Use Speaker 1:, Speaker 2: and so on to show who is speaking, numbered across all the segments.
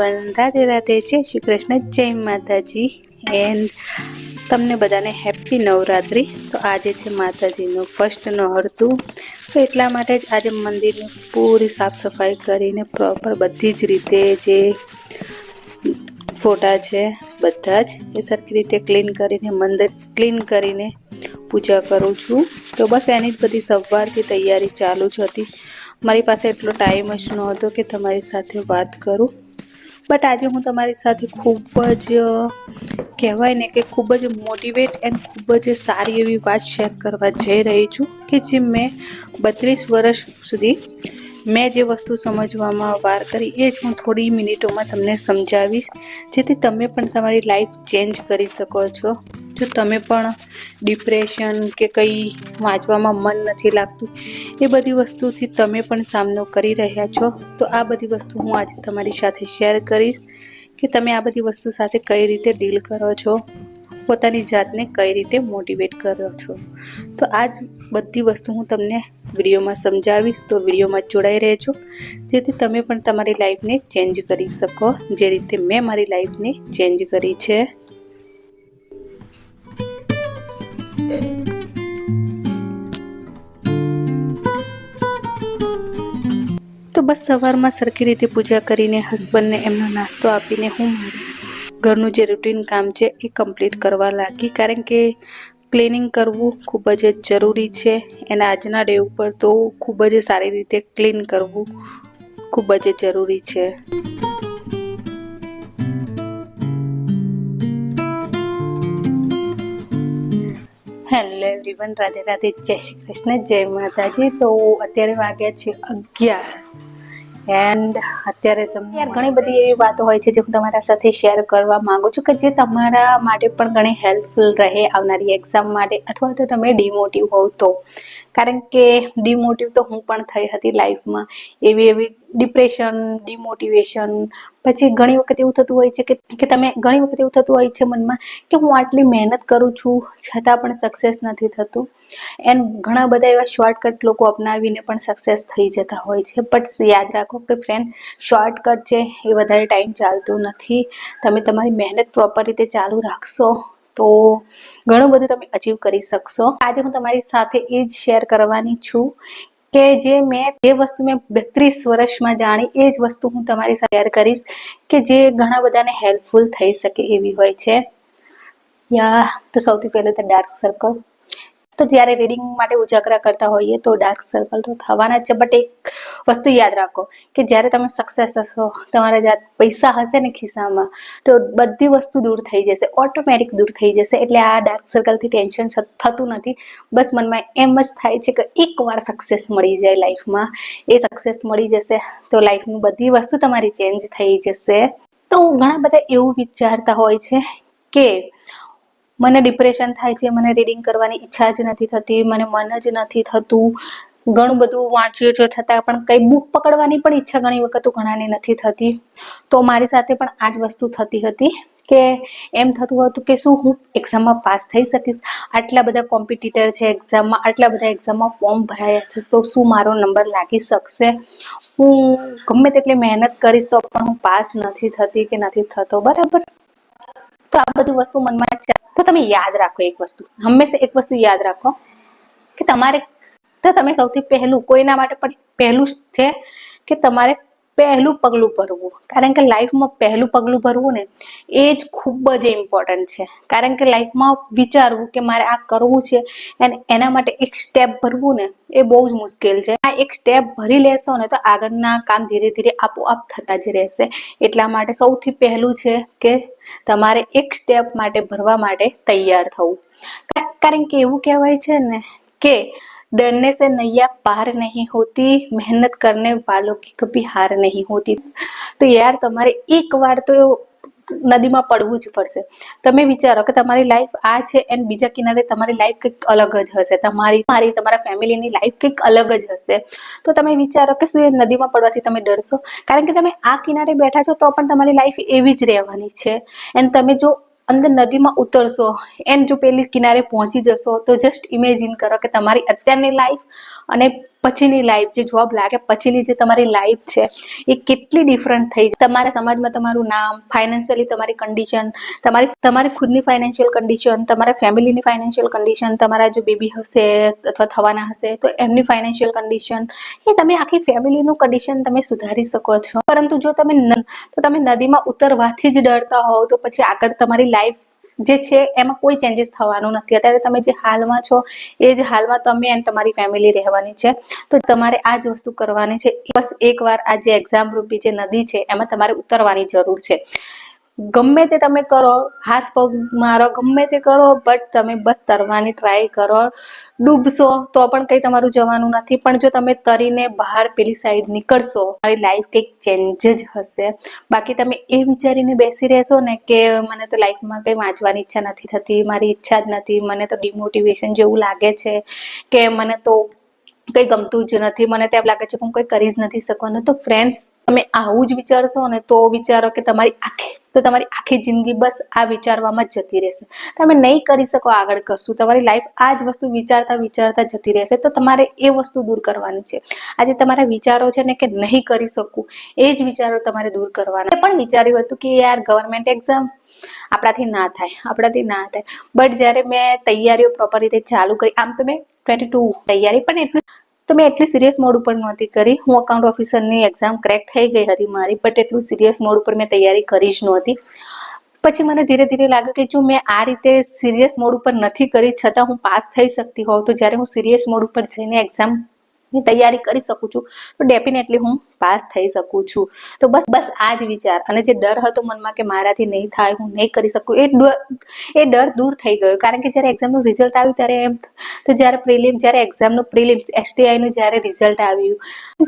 Speaker 1: Everyone Radhe Radhe જય શ્રી કૃષ્ણ, જય માતાજી. એન્ડ તમને બધાને હેપી નવરાત્રિ. તો આજે છે માતાજીનું ફર્સ્ટ નોરતું. તો એટલા માટે જ આજે મંદિરની પૂરી સાફ સફાઈ કરીને પ્રોપર બધી જ રીતે જે ફોટા છે બધા જ એ સરખી રીતે ક્લીન કરીને, મંદિર ક્લીન કરીને પૂજા કરું છું. તો બસ એની જ બધી સવારથી તૈયારી ચાલુ જ હતી. મારી પાસે એટલો ટાઈમ જ નહોતો કે તમારી સાથે વાત કરું. બટ આજે હું તમારી સાથે ખૂબ જ કહેવાય ને કે ખૂબ જ મોટિવેટ એન્ડ ખૂબ જ સારી એવી વાત શેર કરવા જઈ રહી છું કે જે મેં બત્રીસ વર્ષ સુધી મેં જે વસ્તુ સમજવામાં વાર કરી એ જ હું થોડી મિનિટોમાં તમને સમજાવીશ, જેથી તમે પણ તમારી લાઈફ ચેન્જ કરી શકો છો. જો તમે પણ ડિપ્રેશન કે કંઈ વાંચવામાં મન નથી લાગતું, એ બધી વસ્તુથી તમે પણ સામનો કરી રહ્યા છો, તો આ બધી વસ્તુ હું આજે તમારી સાથે શેર કરીશ કે તમે આ બધી વસ્તુ સાથે કઈ રીતે ડીલ કરો છો, પોતાની જાતને કઈ રીતે મોટિવેટ કરો છો. તો આ જ બધી વસ્તુ હું તમને વિડીયોમાં સમજાવીશ, તો વિડીયોમાં જોડાઈ રહેજો, જેથી તમે પણ તમારી લાઈફને ચેન્જ કરી શકો, જે રીતે મેં મારી લાઈફને ચેન્જ કરી છે. તો બસ સવારમાં સરખી રીતે પૂજા કરીને હસબન્ડને એમનો નાસ્તો આપીને હું ઘરનું જે રૂટીન કામ છે એ કમ્પ્લીટ કરવા લાગી. કારણ કે ક્લિનિંગ કરવું ખૂબ જ જરૂરી છે. એના આજના ડે ઉપર તો ખૂબ જ સારી રીતે ક્લીન કરવું ખૂબ જ જરૂરી છે. હેલો એવરીવન રાધે રાધે, જય શ્રી કૃષ્ણ, જય માતાજી. તો અત્યારે વાગ્યા છે અગિયાર. એન્ડ અત્યારે તમને યાર ઘણી બધી એવી વાતો હોય છે જે હું તમારા સાથે શેર કરવા માંગુ છું કે જે તમારા માટે પણ ઘણી હેલ્પફુલ રહે આવનારી એક્ઝામ માટે અથવા તો તમે ડિમોટિવ હોવ તો. કારણ કે ડિમોટિવ તો હું પણ થઈ હતી લાઈફમાં એવી એવી ડિપ્રેશન ડિમોટિવેશન પછી ઘણી વખત એવું થતું હોય છે કે કે તમે, ઘણી વખત એવું થતું હોય છે મનમાં કે હું આટલી મહેનત કરું છું, છતાં પણ સક્સેસ નથી થતું. એન્ડ ઘણા બધા એવા શોર્ટકટ લોકો અપનાવીને પણ સક્સેસ થઈ જતા હોય છે. બટ યાદ રાખો કે ફ્રેન્ડ શોર્ટકટ છે એ વધારે ટાઈમ ચાલતું નથી. તમે તમારી મહેનત પ્રોપર રીતે ચાલુ રાખશો, તો ઘણું બધું તમે અચીવ કરી શકશો. આજે હું તમારી સાથે એ જ શેર કરવાની છું કે જે મેં જે વસ્તુ મેં બત્રીસ વર્ષમાં જાણી, એ જ વસ્તુ હું તમારી સાથે શેર કરીશ કે જે ઘણા બધાને હેલ્પફુલ થઈ શકે એવી હોય છે. યા, તો સૌથી પહેલું તો ડાર્ક સર્કલ તો જ્યારે રીડિંગ માટે ઉજાગરા કરતા હોઈએ તો ડાર્ક સર્કલ તો થવાના જ છે. બટ એક વસ્તુ યાદ રાખો કે જ્યારે તમે સક્સેસ થશો, તમારા જાત પૈસા હશે ને ખિસ્સામાં, તો બધી વસ્તુ દૂર થઈ જશે ઓટોમેટિક દૂર થઈ જશે. એટલે આ ડાર્ક સર્કલથી ટેન્શન થતું નથી. બસ મનમાં એમ જ થાય છે કે એકવાર સક્સેસ મળી જાય લાઈફમાં એ સક્સેસ મળી જશે તો લાઈફની બધી વસ્તુ તમારી ચેન્જ થઈ જશે. તો ઘણા બધા એવું વિચારતા હોય છે કે મને ડિપ્રેશન થાય છે, મને રીડિંગ કરવાની ઈચ્છા જ નથી થતી, મને મન જ નથી થતું. ઘણું બધું વાંચ્યું છે છતાં પણ કઈ બુક પકડવાની પણ ઈચ્છા ઘણી વખત ઘણાની નથી થતી. તો મારી સાથે પણ આ જ વસ્તુ થતી હતી કે એમ થતું હતું કે શું હું એક્ઝામમાં પાસ થઈ શકીશ? આટલા બધા કોમ્પિટિટર છે એક્ઝામમાં આટલા બધા એક્ઝામમાં ફોર્મ ભરાયા છે, તો શું મારો નંબર લાગી શકશે? હું ગમે તેટલી મહેનત કરીશ તો પણ હું પાસ નથી થતી કે નથી થતો, બરાબર? તો આ બધું વસ્તુ મનમાં તો તમે યાદ રાખો એક વસ્તુ. હંમેશા એક વસ્તુ યાદ રાખો કે તમારે, તો તમે સૌથી પહેલું, કોઈના માટે પણ પહેલું છે કે તમારે પહેલું પગલું ભરવું. કારણ કે લાઈફમાં પહેલું પગલું ભરવું ને, એ જ ખૂબ જ ઇમ્પોર્ટન્ટ છે. કારણ કે લાઈફમાં વિચારવું કે મારે આ કરવું છે, અને એના માટે એક સ્ટેપ ભરવું ને, એ બહુ જ મુશ્કેલ છે. આ એક સ્ટેપ ભરી લેશો ને, તો આગળના કામ ધીરે ધીરે આપોઆપ થતા જ રહેશે. એટલા માટે સૌથી પહેલું છે કે તમારે એક સ્ટેપ માટે ભરવા માટે તૈયાર થવું. કારણ કે એવું કહેવાય છે ને કે ડરને સે નૈયા પાર નહીં હોતી મહેનત કરને વાલો કી કભી હાર નહીં હોતી તો યાર તમારે એકવાર તો નદીમાં પડવું જ પડશે તમે વિચારો કે તમારી લાઈફ આ છે એન્ડ બીજા કિનારે તમારી લાઈફ કંઈક અલગ જ હશે તમારી મારી તમારા ફેમિલીની લાઈફ કંઈક અલગ જ હશે તો તમે વિચારો કે શું એ નદીમાં પડવાથી તમે ડરશો કારણ કે તમે આ કિનારે બેઠા છો તો પણ તમારી લાઈફ એવી જ રહેવાની છે એન્ડ તમે જો અંદર નદીમાં ઉતરશો, એમ જો પેલી કિનારે પહોંચી જશો, તો જસ્ટ ઇમેજિન કરો કે તમારી અત્યારની લાઈફ અને પછીની લાઈફ જે જોબ લાગ્યા પછીની જે તમારી લાઈફ છે, એ કેટલી ડિફરન્ટ થઈ તમારા સમાજમાં તમારું નામ ફાઇનાન્શિયલી તમારી કન્ડિશન તમારી તમારી ખુદની ફાઇનાન્શિયલ કન્ડિશન તમારા ફેમિલીની ફાઇનાન્શિયલ કન્ડિશન તમારા જો બેબી હશે અથવા થવાના હશે, તો એમની ફાઇનાન્શિયલ કન્ડિશન એ તમે આખી ફેમિલીનું કન્ડિશન તમે સુધારી શકો છો. પરંતુ જો તમે તો તમે નદીમાં ઉતરવાથી જ ડરતા હોવ, તો પછી આગળ તમારી લાઈફ જે છે, એમાં કોઈ ચેન્જીસ થવાનું નથી. અત્યારે તમે જે હાલમાં છો, એ જ હાલમાં તમે અને તમારી ફેમિલી રહેવાની છે. તો તમારે આ જ વસ્તુ કરવાની છે. બસ એકવાર આ જે એક્ઝામ રૂપી જે નદી છે, એમાં તમારે ઉતરવાની જરૂર છે. ગમે તે તમે કરો, હાથ પગ મારો ગમે તે કરો બટ તમે બસ તરવાની ટ્રાય કરો. ડૂબશો તો પણ કંઈ તમારું જવાનું નથી, પણ જો તમે તરીને બહાર પેલી સાઈડ નીકળશો તમારી લાઈફ કંઈક ચેન્જ જ હશે. બાકી તમે એ વિચારીને બેસી રહેશો ને કે મને તો લાઈફમાં કંઈ વાંચવાની ઈચ્છા નથી થતી, મારી ઈચ્છા જ નથી, મને તો ડિમોટિવેશન જેવું લાગે છે કે મને તો કંઈ ગમતું જ નથી, મને તો એમ લાગે છે કે હું કંઈ કરી જ નથી શકવાનું. તો ફ્રેન્ડ્સ તમે આવું જ વિચારશો ને તો વિચારો કે તમારી આખી તો તમારી આખી જિંદગી બસ આ વિચારવામાં જતી રહેશે. તમે નહીં કરી શકો આગળ કશું. તમારી લાઈફ આ જ વસ્તુ વિચારતા વિચારતા જતી રહેશે. તો તમારે એ વસ્તુ દૂર કરવાની છે. આજે તમારા વિચારો છે ને કે નહીં કરી શકું, એ જ વિચારો તમારે દૂર કરવાના. પણ વિચાર્યું હતું કે યાર ગવર્મેન્ટ એક્ઝામ આપણાથી ના થાય, આપણાથી ના થાય. બટ જ્યારે મેં તૈયારીઓ પ્રોપર રીતે ચાલુ કરી, આમ તો મેં ટ્વેન્ટી ટુ તૈયારી પણ એટલું તો મેં એટલી સિરિયસ મોડ ઉપર નહોતી કરી. હું અકાઉન્ટ ઓફિસરની એક્ઝામ ક્રેક થઈ ગઈ હતી મારી બટ એટલું સિરિયસ મોડ ઉપર મેં તૈયારી કરી જ નહોતી. પછી મને ધીરે ધીરે લાગ્યું કે જો મેં આ રીતે સિરિયસ મોડ ઉપર નથી કરી, છતાં હું પાસ થઈ શકતી હોઉં, તો જ્યારે હું સિરિયસ મોડ ઉપર જઈને એક્ઝામ ની તૈયારી કરી શકું છું. તો ડેફિનેટલી હું પાસ થઈ શકું છું. તો બસ બસ આ જ વિચાર. અને જે ડર હતો મનમાં કે મારાથી નહીં થાય, હું નહીં કરી શકું, એ એ ડર દૂર થઈ ગયો. કારણ કે જ્યારે એક્ઝામનું રિઝલ્ટ આવ્યું ત્યારે એમ, તો જ્યારે પ્રિલિમ જ્યારે એક્ઝામનું પ્રિલિમ્સ એસટીઆઈનું જ્યારે રિઝલ્ટ આવ્યું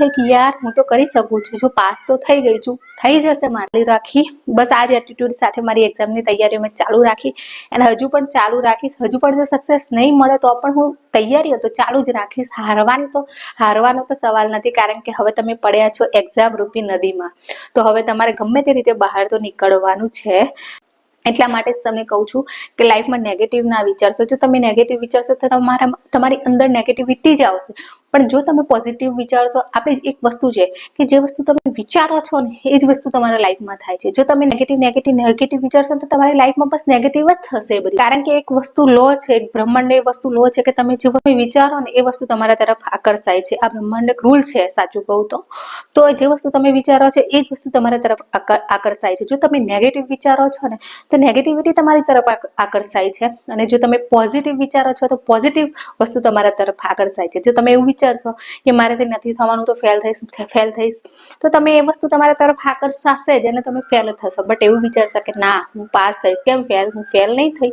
Speaker 1: થઈ કે યાર, હું તો કરી શકું છું. જો પાસ તો થઈ ગયું છું. થઈ જશે મારી રાખી. બસ આ જ એટીટ્યુડ સાથે મારી એક્ઝામની તૈયારીઓ મેં ચાલુ રાખી. અને હજુ પણ ચાલુ રાખીશ. હજુ પણ જો સક્સેસ નહીં મળે તો પણ હું તૈયારીઓ તો ચાલુ જ રાખીશ. હારવાની તો હારવાનો તો સવાલ નથી, કારણ કે હવે તમે પડ્યા છો એક્ઝામ રૂપી નદીમાં. તો હવે તમારે ગમે તે રીતે બહાર તો નીકળવાનું છે. એટલા માટે જ તમને કહું છું કે લાઈફમાં નેગેટિવ ના વિચારશો. જો તમે નેગેટિવ વિચારશો તો તમારા તમારી અંદર નેગેટિવિટી જ આવશે. પણ જો તમે પોઝિટિવ વિચારશો, આપણે એક વસ્તુ છે કે જે વસ્તુ તમે વિચારો છો ને, એ જ વસ્તુ તમારા લાઈફમાં થાય છે. જો તમે નેગેટિવ નેગેટિવ નેગેટિવ વિચારશો તો તમારી લાઈફમાં બસ નેગેટિવ જ થશે બધી. કારણ કે એક વસ્તુ લો છે બ્રહ્માંડ એ વસ્તુ લો છે કે તમે જે વિચારો ને, એ વસ્તુ તમારા તરફ આકર્ષાય છે. આ બ્રહ્માંડ રૂલ છે, સાચું કહું તો. તો જે વસ્તુ તમે વિચારો છો, એ જ વસ્તુ તમારા તરફ આકર- આકર્ષાય છે. જો તમે નેગેટિવ વિચારો છો ને, તો નેગેટિવિટી તમારી તરફ આકર્ષાય છે. અને જો તમે પોઝિટિવ વિચારો છો, તો પોઝિટિવ વસ્તુ તમારા તરફ આકર્ષાય છે. જો તમે એવું વિચારશો કે મારાથી નથી થવાનું તો ફેલ થઈશ ફેલ થઈશ. તો તમે એ વસ્તુ તમારા તરફ આકર્ષાશે જ અને તમે ફેલ થશો. બટ એવું વિચારશો કે ના, હું પાસ થઈશ. કેમ ફેલ હું ફેલ નહીં થઈ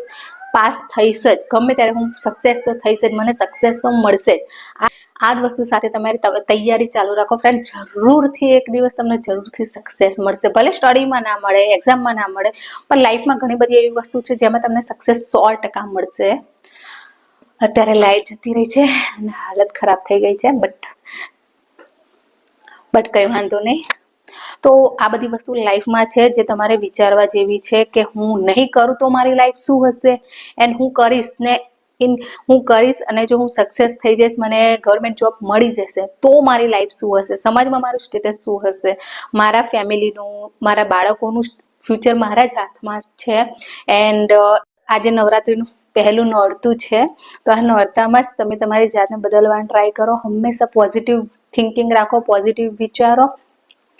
Speaker 1: પાસ થઈશ જ. ગમે ત્યારે હું સક્સેસ તો થઈશ જ. મને સક્સેસ તો મળશે જ. આ જ વસ્તુ સાથે તમારી તૈયારી ચાલુ રાખો. ફ્રેન્ડ જરૂરથી એક દિવસ તમને જરૂરથી સક્સેસ મળશે. ભલે સ્ટડીમાં ના મળે એક્ઝામમાં ના મળે, પણ લાઈફમાં ઘણી બધી એવી વસ્તુ છે જેમાં તમને સક્સેસ સો ટકા મળશે. અત્યારે લાઈટ જતી રહી છે અને હાલત ખરાબ થઈ ગઈ છે બટ બટ કંઈ વાંધો નહીં. તો આ બધી વસ્તુ લાઈફમાં છે જે તમારે વિચારવા જેવી છે કે હું નહીં કરું તો મારી લાઈફ શું હશે? એન્ડ હું કરીશ ને ઇન હું કરીશ અને જો હું સક્સેસ થઈ જઈશ, મને ગવર્મેન્ટ જોબ મળી જશે, તો મારી લાઈફ શું હશે? સમાજમાં મારું સ્ટેટસ શું હશે? મારા ફેમિલીનું મારા બાળકોનું ફ્યુચર મારા જ હાથમાં છે. એન્ડ આજે નવરાત્રીનું પહેલું નોરતું છે. તો આ નોરતામાં જ તમે તમારી જાતને બદલવાની ટ્રાય કરો. હંમેશા પોઝિટિવ થિંકિંગ રાખો પોઝિટિવ વિચારો.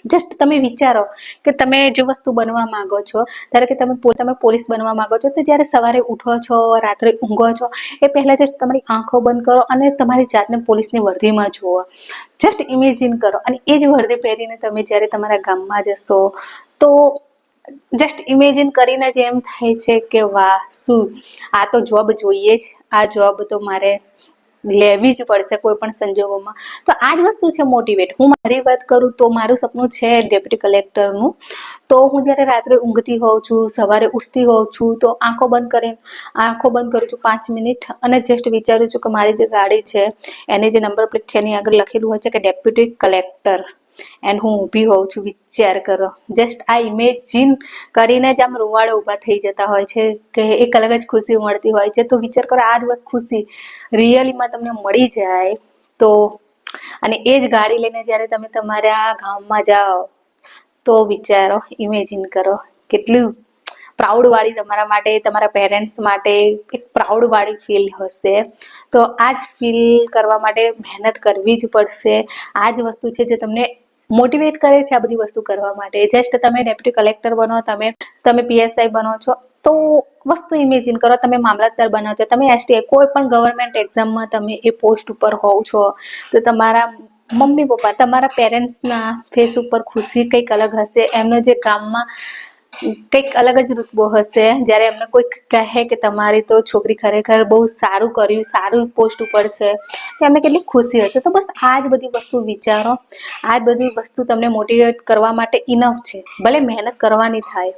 Speaker 1: જસ્ટ તમે વિચારો કે તમે જે વસ્તુ બનવા માંગો છો, ધારો કે તમે તમે પોલીસ બનવા માંગો છો, તો જ્યારે સવારે ઉઠો છો, રાત્રે ઊંઘો છો, એ પહેલાં જસ્ટ તમારી આંખો બંધ કરો અને તમારી જાતને પોલીસની વર્દીમાં જુઓ. જસ્ટ ઇમેજિન કરો. અને એ જ વર્દી પહેરીને તમે જ્યારે તમારા ગામમાં જશો, તો જસ્ટ ઇમેજિન કરીને જ એમ થાય છે કે વાહ, શું? આ તો જોબ જોઈએ જ. આ જોબ તો મારે લેવી જ પડશે કોઈ પણ સંજોગોમાં. તો આ જ વસ્તુ છે મોટિવેટ હું મારી વાત કરું તો મારું સપનું છે ડેપ્યુટી કલેક્ટરનું તો હું જ્યારે રાત્રે ઊંઘતી હોઉં છું, સવારે ઉઠતી હોઉં છું, તો આંખો બંધ કરીને આંખો બંધ કરું છું પાંચ મિનિટ અને જસ્ટ વિચારું છું કે મારી જે ગાડી છે, એની જે નંબર પ્લેટ છે, એની આગળ લખેલું હોય છે કે ડેપ્યુટી કલેક્ટર એન્ડ હું ઊભી હોઉં છું, વિચાર કરો. જસ્ટ આ ઇમેજિન કરીને જ આમ રૂવાડો ઊભા થઈ જતા હોય છે, કે એક અલગ જ ખુશી મળતી હોય છે. તો વિચાર કરો, આ જ ખુશી રિયલીમાં તમને મળી જાય તો, અને એ જ ગાડી લઈને જ્યારે તમે તમારા ગામમાં જાઓ, તો વિચારો ઇમેજિન કરો. કેટલું પ્રાઉડ વાળી તમારા માટે, તમારા પેરેન્ટ્સ માટે એક પ્રાઉડ વાળી ફીલ હશે. તો આ જ ફીલ કરવા માટે મહેનત કરવી જ પડશે. આ જ વસ્તુ છે જે તમને મોટિવેટ કરે છે આ બધી વસ્તુ કરવા માટે. જસ્ટ તમે ડેપ્યુટી કલેક્ટર બનો, તમે તમે પીએસઆઈ બનો છો, તો વસ્તુ ઇમેજિન કરો, તમે મામલતદાર બનો છો, તમે એસટીઆઈ કોઈ પણ ગવર્મેન્ટ એક્ઝામમાં તમે એ પોસ્ટ ઉપર હોવ છો, તો તમારા મમ્મી પપ્પા, તમારા પેરેન્ટ્સના ફેસ ઉપર ખુશી કંઈક અલગ હશે. એમનો જે ગામમાં કંઈક અલગ જ રૂતબો હશે. જ્યારે એમને કોઈક કહે કે તમારી તો છોકરી ખરેખર બહુ સારું કર્યું, સારું પોસ્ટ ઉપર છે એમને કેટલી ખુશી હશે. તો બસ આ જ બધી વસ્તુ વિચારો. આ જ બધી વસ્તુ તમને મોટિવેટ કરવા માટે ઇનફ છે. ભલે મહેનત કરવાની થાય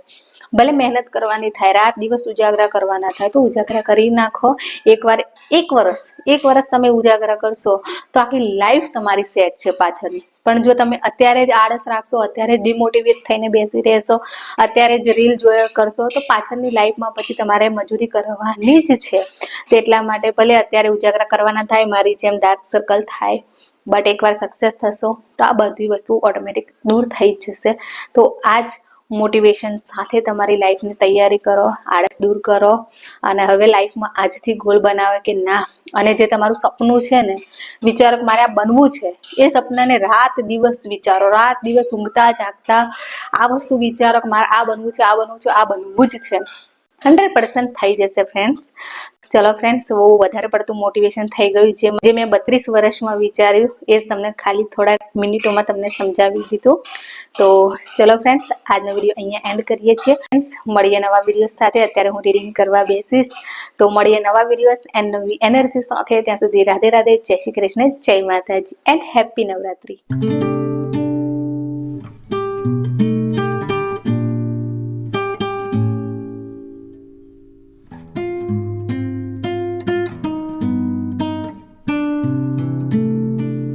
Speaker 1: ભલે મહેનત કરવાની થાય, રાત દિવસ ઉજાગરા કરવાના થાય, તો ઉજાગરા કરી નાખો. એકવાર, એક વર્ષ એક વર્ષ તમે ઉજાગરા કરશો, તો આખી લાઈફ તમારી સેટ છે પાછળની. પણ જો તમે અત્યારે જ આળસ રાખશો, અત્યારે ડિમોટિવેટ થઈને બેસી રહેશો, અત્યારે જ રીલ જોયા કરશો, તો પાછળની લાઈફમાં પછી તમારે મજૂરી કરવાની જ છે. તેટલા માટે ભલે અત્યારે ઉજાગરા કરવાના થાય, મારી જેમ ડાર્ક સર્કલ થાય બટ એકવાર સક્સેસ થશો, તો આ બધી વસ્તુ ઓટોમેટિક દૂર થઈ જ જશે. તો આ જ મોટિવેશન સાથે તમારી લાઈફની તૈયારી કરો, આળસ દૂર કરો અને હવે લાઈફમાં આજથી ગોલ બનાવે કે ના. અને જે તમારું સપનું છે ને વિચારો મારે આ બનવું છે, એ સપનાને રાત દિવસ વિચારો, રાત દિવસ ઊંઘતા જાગતા આ વસ્તુ વિચારો કે મારે આ બનવું છે, આ બનવું છે, આ બનવું જ છે. હંડ્રેડ પર્સન્ટ થઈ જશે ફ્રેન્ડ્સ ચલો ફ્રેન્ડ્સ બહુ વધારે પડતું મોટિવેશન થઈ ગયું છે. જે મેં બત્રીસ વર્ષમાં વિચાર્યું, એ તમને ખાલી થોડા મિનિટોમાં તમને સમજાવી દીધું. તો ચલો ફ્રેન્ડ્સ આજનો વીડિયો અહીંયા એન્ડ કરીએ છીએ. ફ્રેન્ડ્સ મળીએ નવા વીડિયો સાથે. અત્યારે હું રીડિંગ કરવા બેસીશ. તો મળીએ નવા વિડીયોઝ એન્ડ નવી એનર્જી સાથે. ત્યાં સુધી રાધે રાધે. જય શ્રી કૃષ્ણ, જય માતાજી એન્ડ હેપી નવરાત્રી.